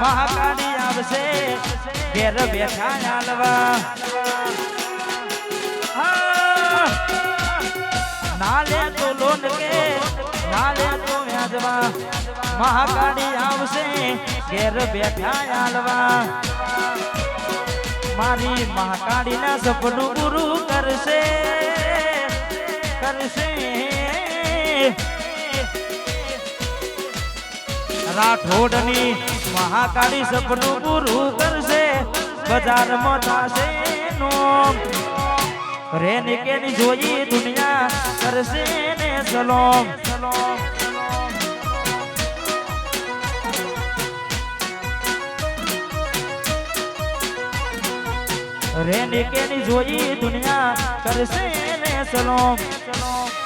મહાકાળી આવશે. ઘેર બેઠા નાલવા. નાલે તો લોન કે, નાલે તો વ્યાજવા. મહાકાળી આવશે, ઘેર બેઠા નાલવા મારી મહાકાળીના સપનું પૂરું કરશે. કરશે. રાઠોડની મહાકાળી સપનું પૂરું કરશે બજારમાં થશે નોમ રેની કેની જોઈ દુનિયા કરશે ને સલોમ સલોમ રેની કેની જોઈ દુનિયા કરશે ને સલોમ સલોમ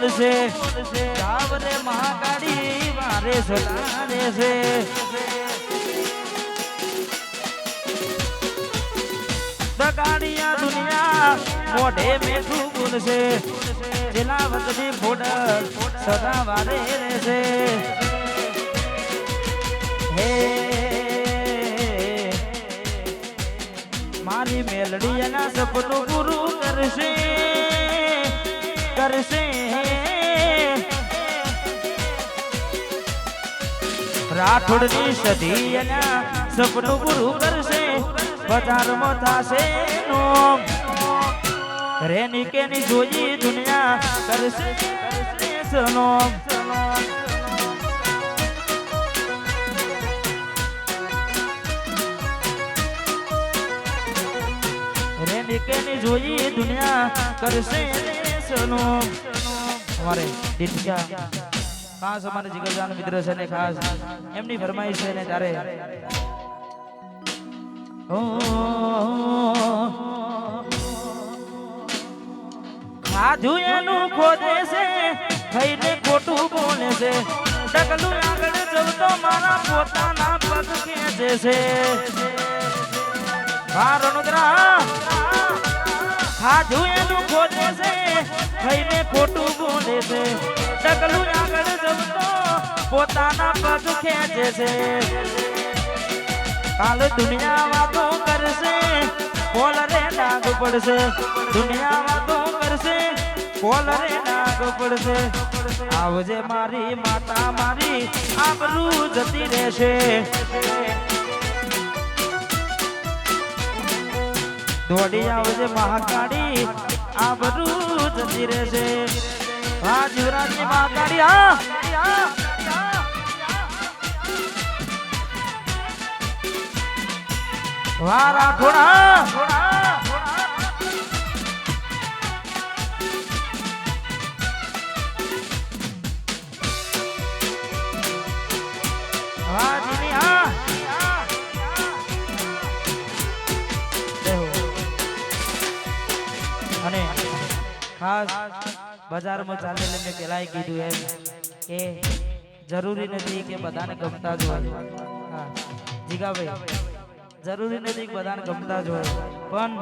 મેઠું બોલશે. ચાવરે મહાકાળી વારે સલારે છે. દગાડિયા દુનિયા મોઢે મેઠું બોલશે. જેલા વતની ફોડ સદા વારે રહેશે. હે, મારી મેલડી એના સપનું પૂરું કરશે. કરશે રાઠોડની સધી એના સપનું પૂરું કરશે બજારમાં થશે નોમ રેની કેની જોઈ દુનિયા કરશે કરશે સનોમ સનોમ રેની કેની જોઈ દુનિયા કરશે ને સનોમ અમારે દીપિકા, ખાસ અમારે જીગરજાન મિત્ર છે ને ખાસ, એમની ફરમાઈશ છે ને તારે. ખાધું એનું ખોદે છે, ખાઈને ખોટું બોલે છે. ડગલું આગળ જવું તો મારા પોતાના પગ ખેંચે છે. રણુદ્રા ખાધું એનું ખોદે છે થઈને ખોટું બોલે છે. ડગલું આગળ જમતો, પોતાના પગ ખેંચે છે. કાલ દુનિયા વાતો કરશે કોલ રે ડાગ પડશે. દુનિયા વાતો કરશે કોલ રે ડાગ પડશે. આવજે મારી માતા, મારી આબરૂ જતી રહેશે. દોડી આવજે મહાકાળી. આબરૂ જતી રહેશે. હા જીવરાજની મહાકાળી હા. વાહ રાઠોડા ખાસ બજારમાં ચાલેલ મેં પેલા કીધું એમ કે જરૂરી નથી કે બધાને ગમતા જ હોય. હા, જીગાભાઈ, જરૂરી નથી કે બધાને ગમતા જ હોય. પણ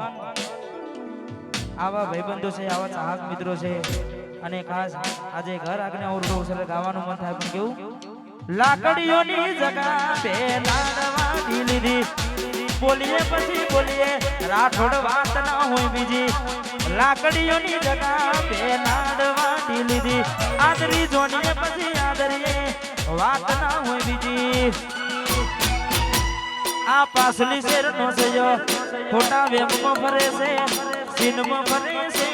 આવા ભાઈબંધો છે, આવા ચાહક મિત્રો છે અને ખાસ આજે ઘર આગને ઓરડો છે ગાવાનું મન થાય પણ કેવું? લાકડીઓની જગા પે લાડવાની લીધી બોલીએ પછી બોલીએ, રાઠોડ વાત ના હોય બીજી. લાકડીઓની જગા બે લાડવાની લીધી. આદરી જોડીએ પછી આદરીએ વાત ના હોય બીજી. આ પાસલી શેર નો સયો ખોટા વેમમાં ફરે છે, સીનમાં ફરે છે.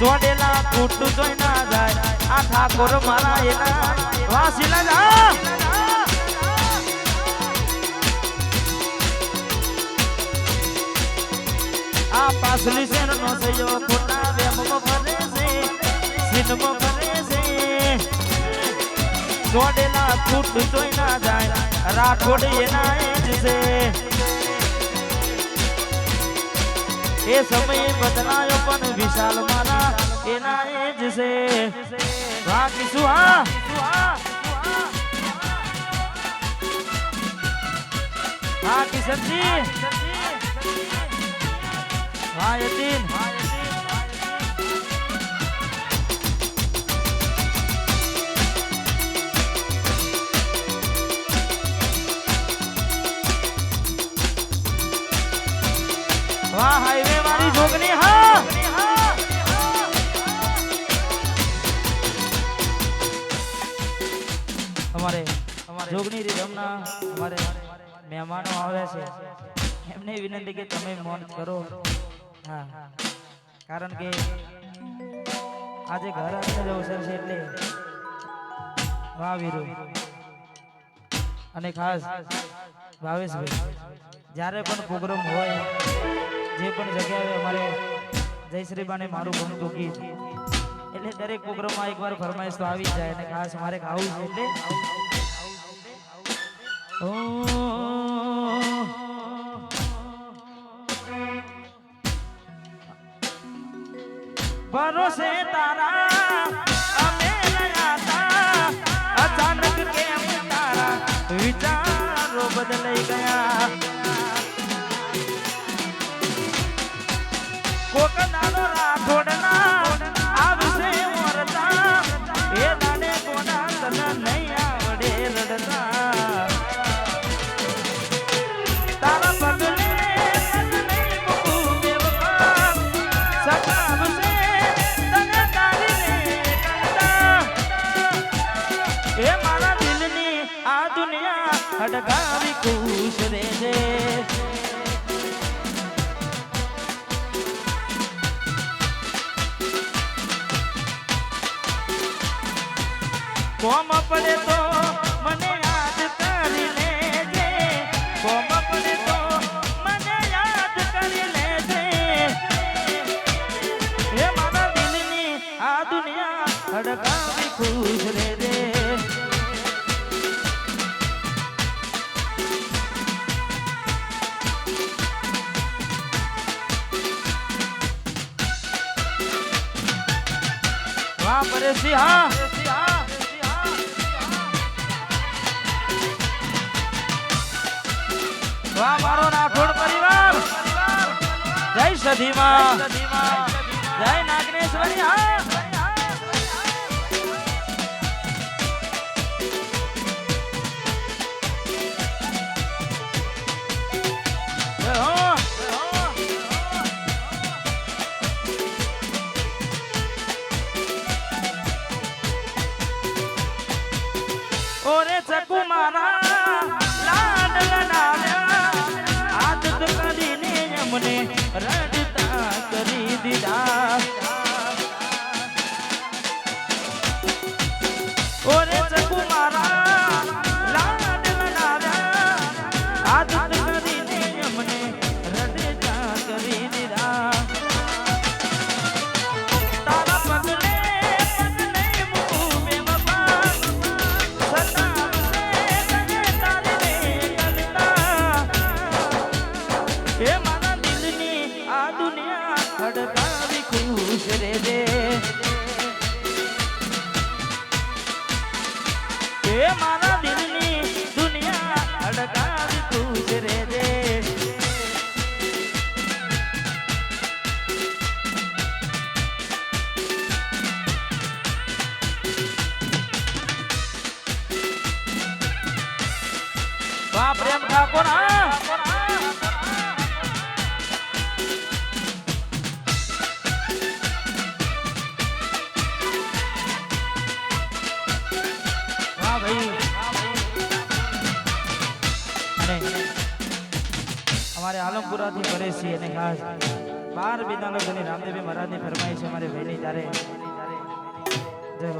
જોડેલા ખોટું જોઈ ના જાય. આ ઠાકોર મારા એના વાસીલા જા આ પાછલી શેર નો થયો ખોટા વેમમાં ફરે છે સીનમાં ફરે છે જોડેલા છૂટ જોઈ ના જાય એના એ સમયે બદલાયો પણ વિશાલ મારા એના એ જ છે કિશુ હા હા કિશનજી વાહ યતીન વાહ હાઈવે વાળી જોગની હા અમારે જોગની રીધમના અમારે મહેમાનો આવે છે. એમને વિનંતી કે તમે મૌન કરો. હા. કારણ કે આજે ઘર જ અવસર છે એટલે વાહ અને ખાસ ભાવેશભાઈ, જ્યારે પણ પ્રોગ્રામ હોય, જે પણ જગ્યાએ અમારે જયશ્રીબાને મારું ગમતું ગીત એટલે દરેક પ્રોગ્રામમાં એકવાર ફરમાઈશ તો આવી જાય અને ખાસ મારે ખાવું છે એટલે ઓ ભરોસે તારા. અમે રહ્યા તા અચાનક કેમ તારા વિચારો બદલાઈ ગયા. કોકનાનો દાડો આ દુનિયા હડકાવી ખુશ રહેજે. કોમ પડે તો મને યાદ કરી લેજે. કોમ વાહ પરેશજી હા. વાહ મારો રાઠોડ પરિવાર. જય સધીમાં. જય નાગનેશ્વરી હા. વાહ પ્રેમ ઠાકોર અમારે આલમપુરાથી પરેશજી અને ખાસ બાર બિનાલો ગની રામદેવી મહારાજની છે અમારે ભાઈની ત્યારે જય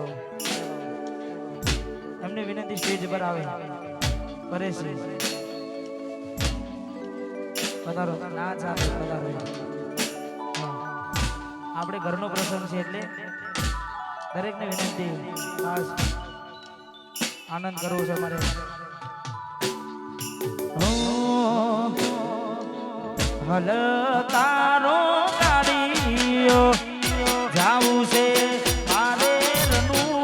વિનંતી સ્ટેજ પર આવે. કરે પધારો ના જાતે પધારો આપણે ઘરનો પ્રસંગ છે એટલે દરેકને વિનંતી ખાસ આનંદ કરવો છે અમારે હલ તારો